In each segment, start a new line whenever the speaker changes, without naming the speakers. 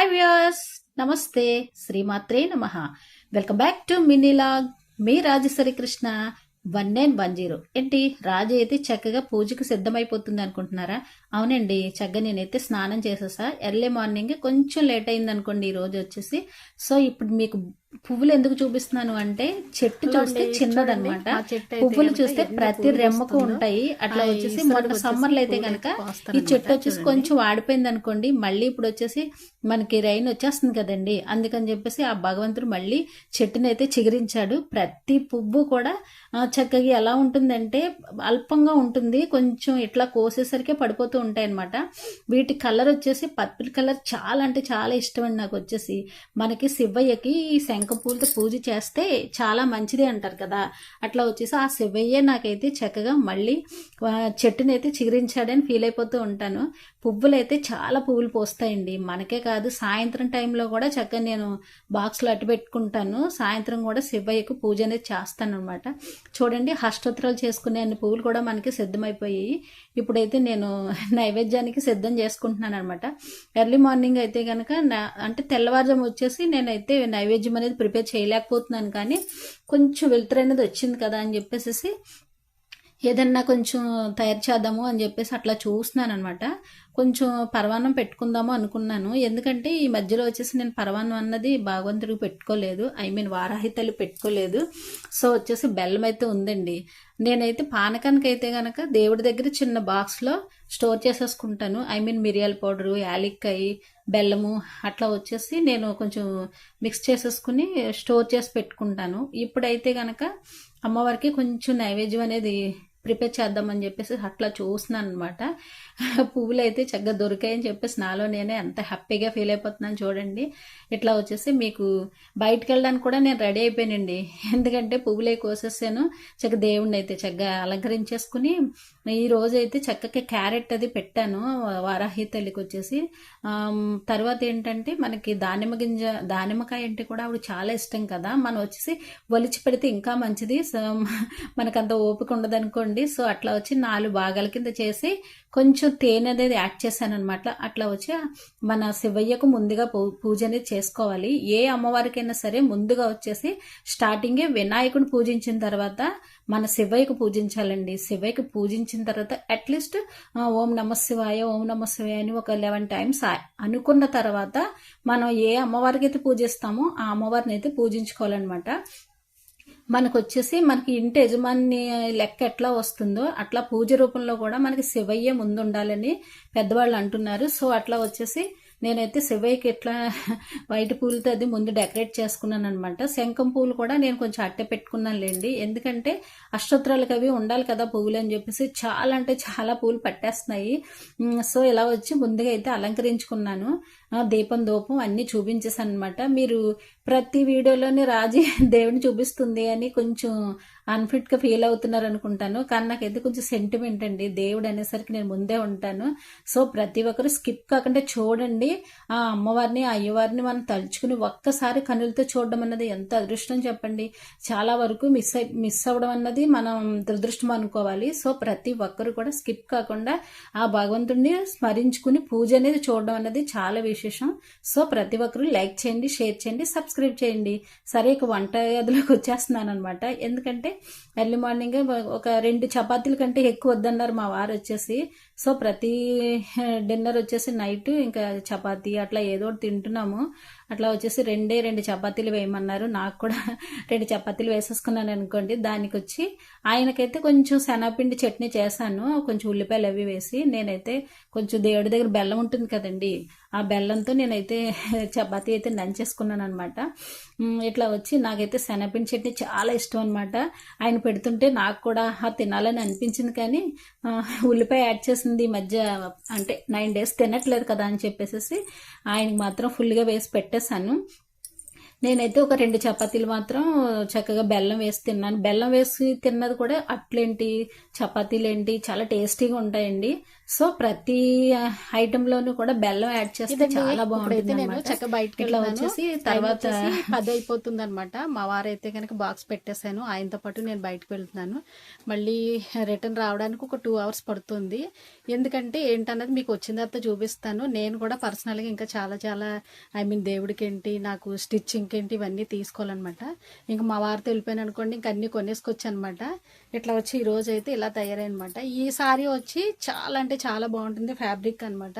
Hi viewers నమస్తే శ్రీమాత్రే నమ వెల్కమ్ బ్యాక్ టు మినీలాగ్ మీ Rajashree Krishna one nine one zero ఏంటి? రాజు అయితే చక్కగా పూజకు సిద్ధమైపోతుంది అనుకుంటున్నారా? అవునండి. చక్కగా నేనైతే స్నానం చేసేసా. ఎర్లీ మార్నింగ్ కొంచెం లేట్ అయింది అనుకోండి ఈ రోజు వచ్చేసి. సో ఇప్పుడు మీకు పువ్వులు ఎందుకు చూపిస్తున్నాను అంటే చెట్టు చూస్తే చిన్నదన్నమాట. పువ్వులు చూస్తే ప్రతి రెమ్మకు ఉంటాయి. అట్లా వచ్చేసి మొన్న సమ్మర్లో అయితే కనుక ఈ చెట్టు వచ్చేసి కొంచెం వాడిపోయింది అనుకోండి మళ్ళీ ఇప్పుడు వచ్చేసి మనకి రైన్ వచ్చేస్తుంది కదండి. అందుకని చెప్పేసి ఆ భగవంతుడు మళ్ళీ చెట్టుని అయితే చిగురించాడు. ప్రతి పువ్వు కూడా చక్కగా ఎలా ఉంటుందంటే అల్పంగా ఉంటుంది. కొంచెం ఇట్లా కోసేసరికి పడిపోతూ ఉంటాయి అనమాట వీటి కలర్ వచ్చేసి పర్పుల్ కలర్ చాలా అంటే చాలా ఇష్టం అండి నాకు వచ్చేసి. మనకి శివయ్యకి ఈ శంఖ పూలతో పూజ చేస్తే చాలా మంచిది అంటారు కదా. అట్లా వచ్చేసి ఆ శివయ్య నాకైతే చక్కగా మళ్ళీ చెట్టునైతే చిగురించాడని ఫీల్ అయిపోతూ ఉంటాను. పువ్వులైతే చాలా పువ్వులు పోస్తాయండి. మనకే కాదు సాయంత్రం టైంలో కూడా చక్కగా నేను బాక్స్లో అట్టు పెట్టుకుంటాను. సాయంత్రం కూడా శివయ్యకు పూజ అనేది చేస్తాను అనమాట చూడండి హష్టోత్తరాలు చేసుకునే అన్ని పువ్వులు కూడా మనకి సిద్ధమైపోయాయి. ఇప్పుడైతే నేను నైవేద్యానికి సిద్ధం చేసుకుంటున్నాను అనమాట ఎర్లీ మార్నింగ్ అయితే కనుక నా- అంటే తెల్లవారుజాము వచ్చేసి నేనైతే నైవేద్యం అనేది ప్రిపేర్ చేయలేకపోతున్నాను కానీ కొంచెం వెలుతురు అనేది వచ్చింది కదా అని చెప్పేసి ఏదన్నా కొంచెం తయారు చేద్దాము అని చెప్పేసి అట్లా చూస్తున్నాను అనమాట కొంచెం పరవాన్నం పెట్టుకుందాము అనుకున్నాను. ఎందుకంటే ఈ మధ్యలో వచ్చేసి నేను పరవాన్నం అన్నది భాగవంతుడికి పెట్టుకోలేదు. ఐ మీన్ వారాహితలు పెట్టుకోలేదు. సో వచ్చేసి బెల్లం అయితే ఉందండి. నేనైతే పానకానికి అయితే కనుక దేవుడి దగ్గర చిన్న బాక్స్లో స్టోర్ చేసేసుకుంటాను. ఐ మీన్ మిరియాల పౌడరు యాలిక్కాయ బెల్లము అట్లా వచ్చేసి నేను కొంచెం మిక్స్ చేసేసుకుని స్టోర్ చేసి పెట్టుకుంటాను. ఇప్పుడైతే కనుక అమ్మవారికి కొంచెం నైవేద్యం అనేది ప్రిపేర్ చేద్దామని చెప్పేసి అట్లా చూస్తున్నాను అనమాట పువ్వులు అయితే చక్కగా దొరికాయని చెప్పేసి నాలో నేనే ఎంత హ్యాపీగా ఫీల్ అయిపోతున్నాను చూడండి. ఇట్లా వచ్చేసి మీకు బయటకు వెళ్ళడానికి కూడా నేను రెడీ అయిపోయానండి. ఎందుకంటే పువ్వులే కోసేసాను. చక్కగా దేవుణ్ణి అయితే చక్కగా అలంకరించేసుకుని ఈ రోజు అయితే చక్కగా క్యారెట్ అది పెట్టాను వారాహి తల్లికి వచ్చేసి. తర్వాత ఏంటంటే మనకి దానిమ్మ గింజ దానిమ్మకాయ అంటే కూడా ఆవిడ చాలా ఇష్టం కదా. మనం వచ్చేసి ఒలిచి పెడితే ఇంకా మంచిది. సో మనకంత ఓపిక ఉండదనుకోండి. సో అట్లా వచ్చి నాలుగు భాగాల కింద చేసి కొంచెం తేనె అనేది యాడ్ చేశాను అనమాట అట్లా వచ్చి మన శివయ్యకు ముందుగా పూ- పూజ అనేది చేసుకోవాలి. ఏ అమ్మవారికైనా సరే ముందుగా వచ్చేసి స్టార్టింగే వినాయకుడు పూజించిన తర్వాత మన శివయ్యకు పూజించాలండి. శివయ్యకు పూజించిన తర్వాత అట్లీస్ట్ ఓం నమ శివాయ ఓం నమ శివాయ అని ఒక లెవెన్ టైమ్స్ అనుకున్న తర్వాత మనం ఏ అమ్మవారికి అయితే పూజిస్తామో ఆ అమ్మవారిని అయితే పూజించుకోవాలన్నమాట. మనకు వచ్చేసి మనకి ఇంటి యజమాని లెక్క ఎట్లా వస్తుందో అట్లా పూజ రూపంలో కూడా మనకి శివయ్య ముందు ఉండాలని పెద్దవాళ్ళు అంటున్నారు. సో అట్లా వచ్చేసి నేనైతే శివయ్యకి ఎట్లా వైట్ పూలతో అది ముందు డెకరేట్ చేసుకున్నాను అనమాట శంఖం పూలు కూడా నేను కొంచెం అట్టే పెట్టుకున్నాను లేండి ఎందుకంటే అష్టోత్తరాలకు అవి ఉండాలి కదా పువ్వులు అని చెప్పేసి చాలా అంటే చాలా పూలు పట్టేస్తున్నాయి. సో ఇలా వచ్చి ముందుగా అయితే అలంకరించుకున్నాను. దీపం దూపం అన్నీ చూపించేసాను అనమాట మీరు ప్రతి వీడియోలోనే రాజీ దేవుని చూపిస్తుంది అని కొంచెం అన్ఫిట్గా ఫీల్ అవుతున్నారు అనుకుంటాను. కానీ నాకైతే కొంచెం సెంటిమెంట్ అండి. దేవుడు అనేసరికి నేను ముందే ఉంటాను. సో ప్రతి ఒక్కరు స్కిప్ కాకుండా చూడండి. ఆ అమ్మవారిని ఆ అయ్యవారిని మనం తలుచుకుని ఒక్కసారి కనులతో చూడడం అన్నది ఎంత అదృష్టం చెప్పండి. చాలా వరకు మిస్ అయి మిస్ అవ్వడం అన్నది మనం దురదృష్టం అనుకోవాలి. సో ప్రతి ఒక్కరు కూడా స్కిప్ కాకుండా ఆ భగవంతుడిని స్మరించుకుని పూజ అనేది చూడడం అన్నది చాలా విశేషం. సో ప్రతి ఒక్కరు లైక్ చేయండి షేర్ చేయండి సబ్స్క్రైబ్ చేయండి. సరే ఇక వంట గదిలోకి వచ్చేస్తున్నాను అనమాట ఎందుకంటే ఎర్లీ మార్నింగ్ ఒక రెండు చపాతీల కంటే ఎక్కువ వద్దన్నారు మా వారు వచ్చేసి. సో ప్రతి డిన్నర్ వచ్చేసి నైట్ ఇంకా చపాతీ అట్లా ఏదో ఒకటి తింటున్నాము. అట్లా వచ్చేసి రెండే రెండు చపాతీలు వేయమన్నారు. నాకు కూడా రెండు చపాతీలు వేసేసుకున్నాను అనుకోండి. దానికి వచ్చి ఆయనకైతే కొంచెం శనగపిండి చట్నీ చేశాను. కొంచెం ఉల్లిపాయలు అవి వేసి నేనైతే కొంచెం దేవుడి దగ్గర బెల్లం ఉంటుంది కదండి ఆ బెల్లంతో నేనైతే చపాతీ అయితే నంచేసుకున్నాను అనమాట ఇట్లా వచ్చి నాకైతే శనగపిండి చట్నీ చాలా ఇష్టం అనమాట ఆయన పెడుతుంటే నాకు కూడా ఆ తినాలని అనిపించింది కానీ ఉల్లిపాయ యాడ్ చేసింది ఈ మధ్య అంటే నైన్ డేస్ తినట్లేదు కదా అని చెప్పేసి ఆయనకి మాత్రం ఫుల్గా వేసి పెట్టేశాను. నేనైతే ఒక రెండు చపాతీలు మాత్రం చక్కగా బెల్లం వేసి తిన్నాను. బెల్లం వేసి తిన్నది కూడా అట్లేంటి? చపాతీలు ఏంటి చాలా టేస్టీగా ఉంటాయండి. సో ప్రతి ఐటమ్ లోనూ కూడా బెల్లం యాడ్ చేస్తే చాలా బాగుంటుంది
నేను. చక్క బయటకి
ఇట్లా. వచ్చేసి తర్వాత
పది అయిపోతుంది అనమాట మా వారైతే కనుక బాక్స్ పెట్టేశాను. ఆయనతో పాటు నేను బయటకు వెళ్తున్నాను. మళ్ళీ రిటర్న్ రావడానికి ఒక టూ అవర్స్ పడుతుంది. ఎందుకంటే ఏంటన్నది మీకు వచ్చిన తర్వాత చూపిస్తాను. నేను కూడా పర్సనల్గా ఇంకా చాలా చాలా ఐ మీన్ దేవుడికి ఏంటి నాకు స్టిచ్చింగ్కి ఏంటి ఇవన్నీ తీసుకోవాలన్నమాట. ఇంకా మా వారితో వెళ్ళిపోయాను అనుకోండి ఇంకా అన్నీ కొనేసుకొచ్చి అనమాట ఇట్లా వచ్చి ఈ రోజు అయితే ఇలా తయారనమాట ఈ సారీ వచ్చి చాలా అంటే చాలా బాగుంటుంది ఫ్యాబ్రిక్ అనమాట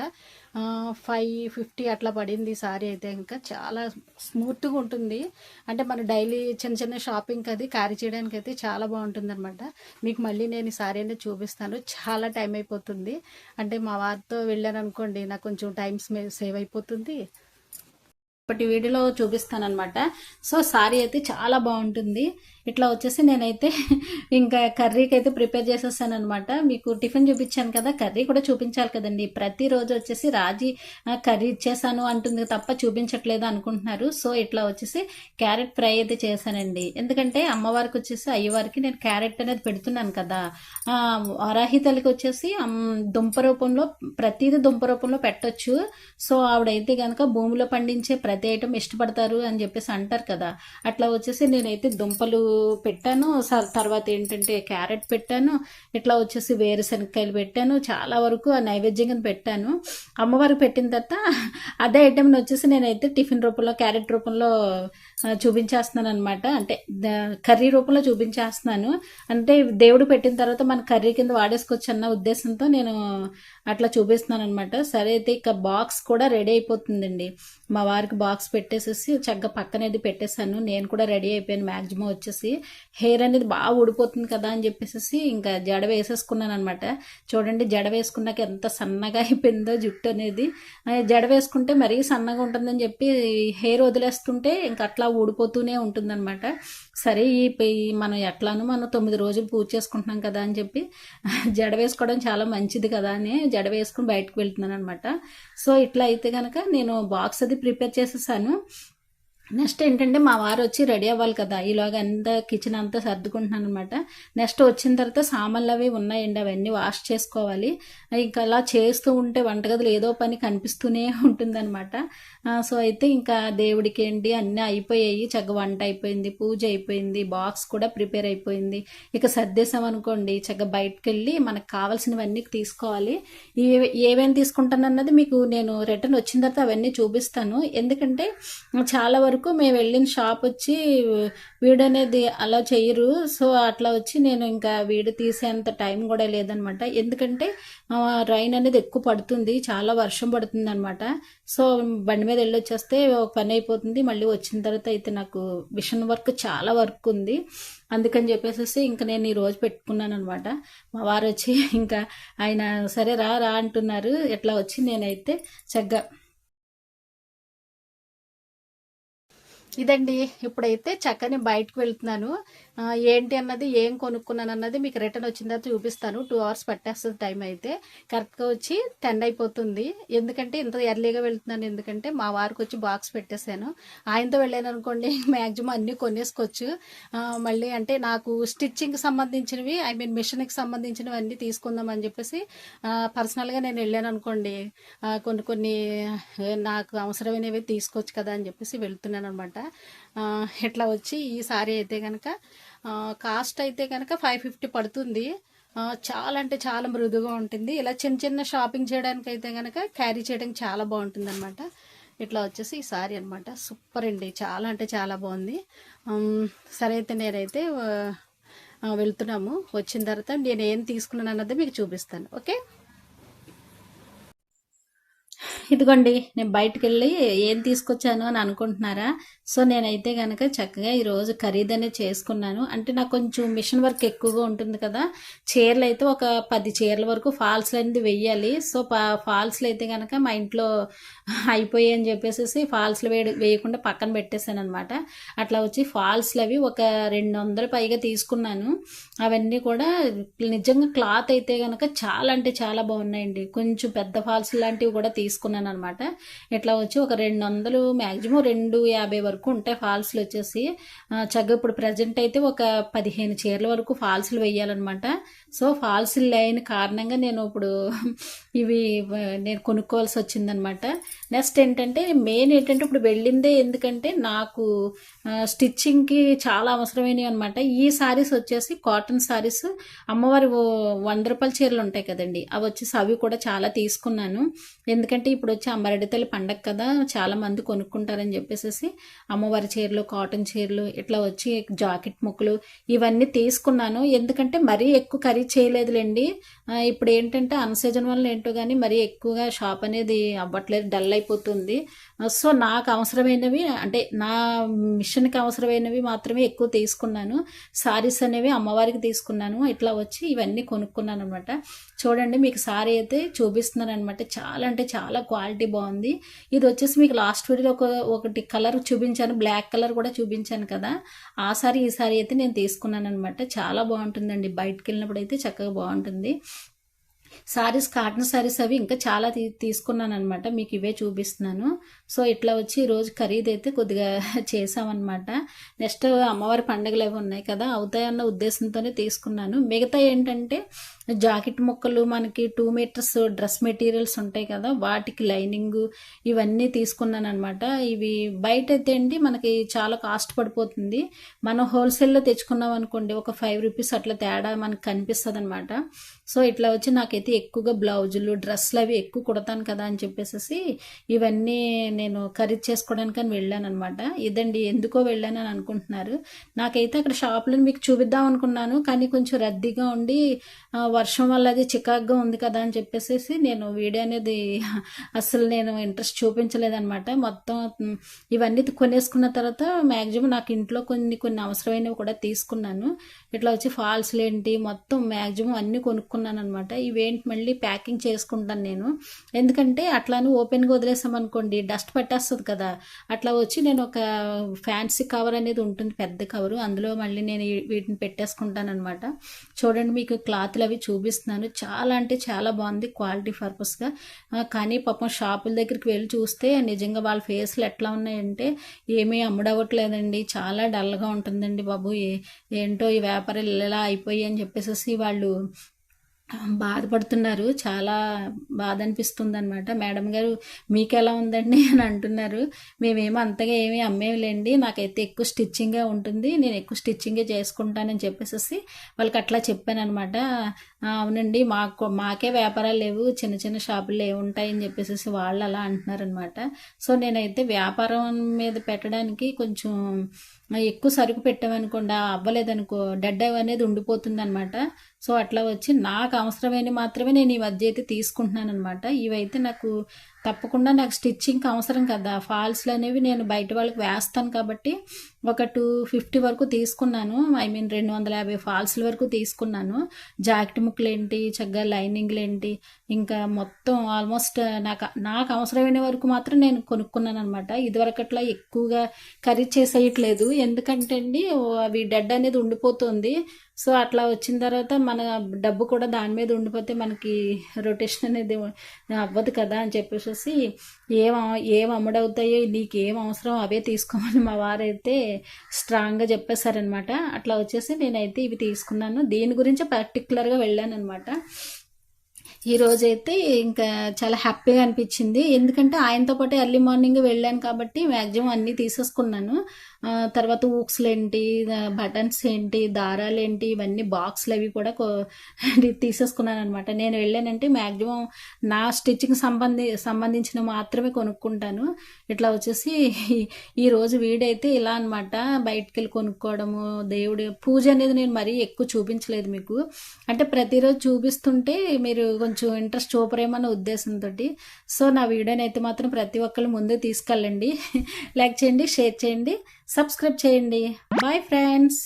ఫైవ్ ఫిఫ్టీ అట్లా పడింది సారీ అయితే ఇంకా. చాలా స్మూత్గా ఉంటుంది. అంటే మన డైలీ చిన్న చిన్న షాపింగ్ అది క్యారీ చేయడానికి అయితే చాలా బాగుంటుంది అనమాట మీకు మళ్ళీ నేను సారీ అనేది చూపిస్తాను. చాలా టైం అయిపోతుంది. అంటే మా వారితో వెళ్ళాను అనుకోండి నాకు కొంచెం టైం సేవ్ అయిపోతుంది.
ఇప్పటి వీడియోలో చూపిస్తాను అనమాట సో సారీ అయితే చాలా బాగుంటుంది. ఇట్లా వచ్చేసి నేనైతే ఇంకా కర్రీకి అయితే ప్రిపేర్ చేసేసాను అనమాట మీకు టిఫిన్ చూపించాను కదా కర్రీ కూడా చూపించాలి కదండి. ప్రతిరోజు వచ్చేసి రాజీ కర్రీ ఇచ్చేసాను అంటుంది తప్ప చూపించట్లేదు అనుకుంటున్నారు. సో ఇట్లా వచ్చేసి క్యారెట్ ఫ్రై అయితే చేశానండి. ఎందుకంటే అమ్మవారికి వచ్చేసి అయ్యవారికి నేను క్యారెట్ అనేది పెడుతున్నాను కదా. అరాహితలకి వరాహితలకి వచ్చేసి దుంప రూపంలో ప్రతిదీ దుంప రూపంలో పెట్టొచ్చు. సో ఆవిడైతే కనుక భూమిలో పండించే ప్రతి ఐటమ్ ఇష్టపడతారు అని చెప్పేసి అంటారు కదా. అట్లా వచ్చేసి నేనైతే దుంపలు పెట్టాను. స- తర్వాత ఏంటంటే క్యారెట్ పెట్టాను. ఇట్లా వచ్చేసి వేరుశనక్కాయలు పెట్టాను. చాలా వరకు ఆ నైవేద్యంగా పెట్టాను. అమ్మవారికి పెట్టిన తర్వాత అదే ఐటెంని వచ్చేసి నేనైతే టిఫిన్ రూపంలో క్యారెట్ రూపంలో చూపించేస్తున్నాను అనమాట అంటే కర్రీ రూపంలో చూపించేస్తున్నాను. అంటే దేవుడు పెట్టిన తర్వాత మన కర్రీ కింద వాడేసుకోవచ్చు అన్న ఉద్దేశంతో నేను అట్లా చూపిస్తున్నాను అనమాట సరే అయితే ఇక బాక్స్ కూడా రెడీ అయిపోతుందండి. మా వారికి బాక్స్ పెట్టేసేసి చక్కగా పక్కనేది పెట్టేశాను. నేను కూడా రెడీ అయిపోయాను మ్యాక్సిమం వచ్చేసి. హెయిర్ అనేది బాగా ఊడిపోతుంది కదా అని చెప్పేసి ఇంకా జడ వేసేసుకున్నాను అనమాట చూడండి జడ వేసుకున్నాక ఎంత సన్నగా అయిపోయిందో జుట్టు అనేది. జడ వేసుకుంటే మరీ సన్నగా ఉంటుందని చెప్పి హెయిర్ వదిలేస్తుంటే ఇంకా అట్లా ఊడిపోతూనే ఉంటుందన్నమాట. సరే ఈ మనం ఎట్లానో మనం తొమ్మిది రోజులు పూజ చేసుకుంటున్నాం కదా అని చెప్పి జడ వేసుకోవడం చాలా మంచిది కదా అని జడ వేసుకుని బయటకు వెళ్తున్నాను అనమాట సో ఇట్లా అయితే కనుక నేను బాక్స్ అది ప్రిపేర్ చేసేసాను. నెక్స్ట్ ఏంటంటే మా వారు వచ్చి రెడీ అవ్వాలి కదా. ఈలోగా అంతా కిచెన్ అంతా సర్దుకుంటున్నాను అనమాట నెక్స్ట్ వచ్చిన తర్వాత సామాన్లు అవి ఉన్నాయండి. అవన్నీ వాష్ చేసుకోవాలి. ఇంకా అలా చేస్తూ ఉంటే వంటగదిలో ఏదో పని కనిపిస్తూనే ఉంటుందన్నమాట. సో అయితే ఇంకా దేవుడికి ఏంటి అన్నీ అయిపోయాయి. చక్కగా వంట అయిపోయింది పూజ అయిపోయింది బాక్స్ కూడా ప్రిపేర్ అయిపోయింది. ఇక సర్దేశాం అనుకోండి. చక్కగా బయటకు వెళ్ళి మనకు కావాల్సినవన్నీ తీసుకోవాలి. ఏ ఏమేమి తీసుకుంటానన్నది మీకు నేను రిటర్న్ వచ్చిన తర్వాత అవన్నీ చూపిస్తాను. ఎందుకంటే చాలా వరకు మేము వెళ్ళిన షాప్ వచ్చి వీడియో అనేది అలా చేయరు. సో అట్లా వచ్చి నేను ఇంకా వీడియో తీసేంత టైం కూడా లేదనమాట. ఎందుకంటే రైన్ అనేది ఎక్కువ పడుతుంది. చాలా వర్షం పడుతుంది అనమాట సో బండి మీద వెళ్ళి వచ్చేస్తే ఒక పని అయిపోతుంది. మళ్ళీ వచ్చిన తర్వాత అయితే నాకు మిషన్ వర్క్ చాలా వర్క్ ఉంది. అందుకని చెప్పేసి ఇంకా నేను ఈ రోజు పెట్టుకున్నాను అనమాట మా వారు వచ్చి ఇంకా ఆయన సరే రా రా అంటున్నారు. ఎట్లా వచ్చి నేనైతే చక్కగా
ఇదండి. ఇప్పుడైతే చక్కని బయటకు వెళ్తున్నాను. ఏంటి అన్నది ఏం కొనుక్కున్నాను అన్నది మీకు రిటర్న్ వచ్చిన తర్వాత చూపిస్తాను. టూ అవర్స్ పట్టేస్తుంది టైం అయితే. కరెక్ట్గా వచ్చి టెన్ అయిపోతుంది. ఎందుకంటే ఇంత ఎర్లీగా వెళ్తున్నాను. ఎందుకంటే మా వారికి వచ్చి బాక్స్ పెట్టేశాను. ఆయనతో వెళ్ళాను అనుకోండి మ్యాక్సిమం అన్నీ కొనేసుకోవచ్చు. మళ్ళీ అంటే నాకు స్టిచ్చింగ్కి సంబంధించినవి ఐ మీన్ మిషన్కి సంబంధించినవి అన్నీ తీసుకుందాం అని చెప్పేసి పర్సనల్గా నేను వెళ్ళాను అనుకోండి కొన్ని కొన్ని నాకు అవసరమైనవి తీసుకోవచ్చు కదా అని చెప్పేసి వెళ్తున్నాను అనమాట. ఇట్లా వచ్చి ఈ సారీ అయితే కనుక కాస్ట్ అయితే కనుక ఫైవ్ ఫిఫ్టీ పడుతుంది. చాలా అంటే చాలా మృదుగా ఉంటుంది. ఇలా చిన్న చిన్న షాపింగ్ చేయడానికి అయితే కనుక క్యారీ చేయడానికి చాలా బాగుంటుంది అనమాట ఇట్లా వచ్చేసి ఈ సారీ అనమాట సూపర్ అండి. చాలా అంటే చాలా బాగుంది. సరే అయితే నేనైతే వెళ్తున్నాము. వచ్చిన తర్వాత నేను ఏం తీసుకున్నాను అన్నది మీకు చూపిస్తాను. ఓకే?
ఇదిగోండి నేను బయటకు వెళ్ళి ఏం తీసుకొచ్చాను అని అనుకుంటున్నారా? సో నేనైతే కనుక చక్కగా ఈరోజు ఖరీదనే చేసుకున్నాను. అంటే నాకు కొంచెం మిషన్ వర్క్ ఎక్కువగా ఉంటుంది కదా చీరలు అయితే ఒక పది చీరల వరకు ఫాల్స్లు అనేది వెయ్యాలి. సో ఫాల్స్లు అయితే కనుక మా ఇంట్లో అయిపోయాయి అని చెప్పేసి ఫాల్స్లు వేయ వేయకుండా పక్కన పెట్టేశాను అనమాట అట్లా వచ్చి ఫాల్స్లు అవి ఒక రెండు వందల పైగా తీసుకున్నాను. అవన్నీ కూడా నిజంగా క్లాత్ అయితే కనుక చాలా అంటే చాలా బాగున్నాయండి. కొంచెం పెద్ద ఫాల్స్ లాంటివి కూడా తీసుకున్నాను. తీసుకున్నాను అనమాట ఇట్లా వచ్చి ఒక రెండు వందలు మ్యాక్సిమం రెండు యాభై వరకు ఉంటాయి ఫాల్స్లు వచ్చేసి. చక్కగా ఇప్పుడు ప్రజెంట్ అయితే ఒక పదిహేను చీరల వరకు ఫాల్స్లు వేయాలన్నమాట సో ఫాల్స్ లేని కారణంగా నేను ఇప్పుడు ఇవి నేను కొనుక్కోవాల్సి వచ్చిందనమాట నెక్స్ట్ ఏంటంటే మెయిన్ ఏంటంటే ఇప్పుడు వెళ్ళిందే ఎందుకంటే నాకు స్టిచ్చింగ్కి చాలా అవసరమైనవి అనమాట ఈ సారీస్ వచ్చేసి కాటన్ సారీస్. అమ్మవారి వంద రూపాయల చీరలు ఉంటాయి కదండి. అవి వచ్చేసి అవి కూడా చాలా తీసుకున్నాను. ఎందుకంటే ఇప్పుడు వచ్చి అమ్మరెడ్డి తల్లి పండగ కదా చాలా మంది కొనుక్కుంటారని చెప్పేసి అమ్మవారి చీరలు కాటన్ చీరలు ఇట్లా వచ్చి జాకెట్ ముక్కలు ఇవన్నీ తీసుకున్నాను. ఎందుకంటే మరీ ఎక్కువ ఖరీదు చేయలేదులేండి. ఇప్పుడు ఏంటంటే అన్సీజన్ వల్ల ఏంటో కానీ మరీ ఎక్కువగా షాప్ అనేది అవ్వట్లేదు డల్ అయిపోతుంది. సో నాకు అవసరమైనవి అంటే నా మిషన్కి అవసరమైనవి మాత్రమే ఎక్కువ తీసుకున్నాను. శారీస్ అనేవి అమ్మవారికి తీసుకున్నాను. ఇట్లా వచ్చి ఇవన్నీ కొనుక్కున్నాను అనమాట చూడండి మీకు సారీ అయితే చూపిస్తున్నాను అనమాట చాలా అంటే చాలా క్వాలిటీ బాగుంది. ఇది వచ్చేసి మీకు లాస్ట్ వీడియోలో ఒక ఒకటి కలర్ చూపించాను. బ్లాక్ కలర్ కూడా చూపించాను కదా. ఆ సారీ ఈ సారీ అయితే నేను తీసుకున్నాను అనమాట చాలా బాగుంటుందండి. బయటకు వెళ్ళినప్పుడు అయితే చక్కగా బాగుంటుంది. సారీస్ కాటన్ సారీస్ అవి ఇంకా చాలా తీ తీసుకున్నాను అనమాట మీకు ఇవే చూపిస్తున్నాను. సో ఇట్లా వచ్చి ఈరోజు ఖరీదు అయితే కొద్దిగా చేసామన్నమాట నెక్స్ట్ అమ్మవారి పండుగలు అవి ఉన్నాయి కదా అవుతాయన్న ఉద్దేశంతోనే తీసుకున్నాను. మిగతా ఏంటంటే జాకెట్ ముక్కలు మనకి టూ మీటర్స్ డ్రెస్ మెటీరియల్స్ ఉంటాయి కదా వాటికి లైనింగ్ ఇవన్నీ తీసుకున్నాను అనమాట ఇవి బయట అయితే అండి మనకి చాలా కాస్ట్ పడిపోతుంది. మనం హోల్సేల్లో తెచ్చుకున్నాం అనుకోండి ఒక ఫైవ్ రూపీస్ అట్లా తేడా మనకు కనిపిస్తుంది అనమాట సో ఇట్లా వచ్చి నాకైతే ఎక్కువగా బ్లౌజులు డ్రెస్సులు అవి ఎక్కువ కుడతాను కదా అని చెప్పేసి ఇవన్నీ నేను ఖరీదు చేసుకోవడానికి అని వెళ్ళాను అనమాట ఇదండి ఎందుకో వెళ్ళాను అని అనుకుంటున్నారు. నాకైతే అక్కడ షాపులో మీకు చూపిద్దాం అనుకున్నాను కానీ కొంచెం రద్దీగా ఉండి వర్షం వల్ల అది చికాగ్గా ఉంది కదా అని చెప్పేసి నేను వీడియో అనేది అసలు నేను ఇంట్రెస్ట్ చూపించలేదన్నమాట. మొత్తం ఇవన్నీ కొనేసుకున్న తర్వాత మ్యాక్సిమం నాకు ఇంట్లో కొన్ని కొన్ని అవసరమైనవి కూడా తీసుకున్నాను. ఇట్లా వచ్చి ఫాల్స్లు ఏంటి మొత్తం మ్యాక్సిమం అన్నీ కొనుక్కున్నాను అనమాట ఇవేంటి మళ్ళీ ప్యాకింగ్ చేసుకుంటాను నేను. ఎందుకంటే అట్లానే ఓపెన్గా వదిలేసామనుకోండి డస్ట్ పట్టేస్తుంది కదా. అట్లా వచ్చి నేను ఒక ఫ్యాన్సీ కవర్ అనేది ఉంటుంది పెద్ద కవరు. అందులో మళ్ళీ నేను వీటిని పెట్టేసుకుంటాను అనమాట చూడండి మీకు క్లాత్లు అవి చూపిస్తున్నాను. చాలా అంటే చాలా బాగుంది క్వాలిటీ పర్పస్గా కానీ పాపం షాపుల దగ్గరికి వెళ్ళి చూస్తే నిజంగా వాళ్ళ ఫేస్లు ఎట్లా ఉన్నాయంటే ఏమీ అమ్ముడవ్వట్లేదండి. చాలా డల్గా ఉంటుందండి బాబు. ఏ ఏంటో ఈ వ్యాపారాలు ఇలా అయిపోయి అని చెప్పేసి వాళ్ళు బాధపడుతున్నారు. చాలా బాధ అనిపిస్తుంది అనమాట మేడం గారు మీకు ఎలా ఉందండి? అని అంటున్నారు. మేమేమో అంతగా ఏమీ అమ్మేవిలేండి నాకైతే ఎక్కువ స్టిచ్చింగే ఉంటుంది. నేను ఎక్కువ స్టిచ్చింగే చేసుకుంటానని చెప్పేసి వాళ్ళకి అట్లా చెప్పానమాట అవునండి మాకు మాకే వ్యాపారాలు లేవు. చిన్న చిన్న షాపులు ఏమి ఉంటాయని చెప్పేసి వాళ్ళు అలా అంటున్నారనమాట సో నేనైతే వ్యాపారం మీద పెట్టడానికి కొంచెం ఎక్కువ సరుకు పెట్టామనుకోండి అవ్వలేదనుకో డెడ్ అనేది ఉండిపోతుంది అనమాట సో అట్లా వచ్చి నాకు అవసరమైన మాత్రమే నేను ఈ మధ్య అయితే తీసుకుంటున్నాను అనమాట ఇవైతే నాకు తప్పకుండా నాకు స్టిచ్చింగ్కి అవసరం కదా. ఫాల్స్లు అనేవి నేను బయట వాళ్ళకి వేస్తాను కాబట్టి ఒక టూ ఫిఫ్టీ వరకు తీసుకున్నాను. ఐ మీన్ రెండు వందల యాభై ఫాల్స్ల వరకు తీసుకున్నాను. జాకెట్ ముక్కలు ఏంటి చక్కగా లైనింగ్లు ఏంటి ఇంకా మొత్తం ఆల్మోస్ట్ నాకు నాకు అవసరమైన వరకు మాత్రం నేను కొనుక్కున్నాను అనమాట ఇదివరకట్లా ఎక్కువగా ఖరీదు చేసేయట్లేదు. ఎందుకంటే అండి అవి డెడ్ అనేది ఉండిపోతుంది. సో అట్లా వచ్చిన తర్వాత మన డబ్బు కూడా దాని మీద ఉండిపోతే మనకి రొటేషన్ అనేది అవ్వదు కదా అని చెప్పేసి ఏం ఏం అమ్ముడవుతాయో నీకు ఏం అవసరం అవే తీసుకోమని మా వారైతే స్ట్రాంగ్గా చెప్పేశారనమాట అట్లా వచ్చేసి నేనైతే ఇవి తీసుకున్నాను. దీని గురించి పర్టికులర్గా వెళ్ళాను అనమాట ఈ రోజైతే ఇంకా చాలా హ్యాపీగా అనిపించింది. ఎందుకంటే ఆయనతో పాటు ఎర్లీ మార్నింగ్ వెళ్ళాను కాబట్టి మ్యాక్సిమం అన్నీ తీసేసుకున్నాను. తర్వాత ఊక్స్లు ఏంటి బటన్స్ ఏంటి దారాలు ఏంటి ఇవన్నీ బాక్స్లు అవి కూడా తీసేసుకున్నాను అనమాట నేను వెళ్ళానంటే మ్యాక్సిమం నా స్టిచ్చింగ్ సంబంధి సంబంధించిన మాత్రమే కొనుక్కుంటాను. ఇట్లా వచ్చేసి ఈ- రోజు వీడైతే ఇలా అనమాట బయటికి వెళ్ళి కొనుక్కోవడము దేవుడి పూజ అనేది నేను మరీ ఎక్కువ చూపించలేదు మీకు. అంటే ప్రతిరోజు చూపిస్తుంటే మీరు కొంచెం ఇంట్రెస్ట్ చూపరేమన్న ఉద్దేశంతో సో నా వీడియోని అయితే మాత్రం ప్రతి ఒక్కరు ముందు తీసుకెళ్ళండి. లైక్ చేయండి షేర్ చేయండి సబ్స్క్రైబ్ చేయండి. Bye friends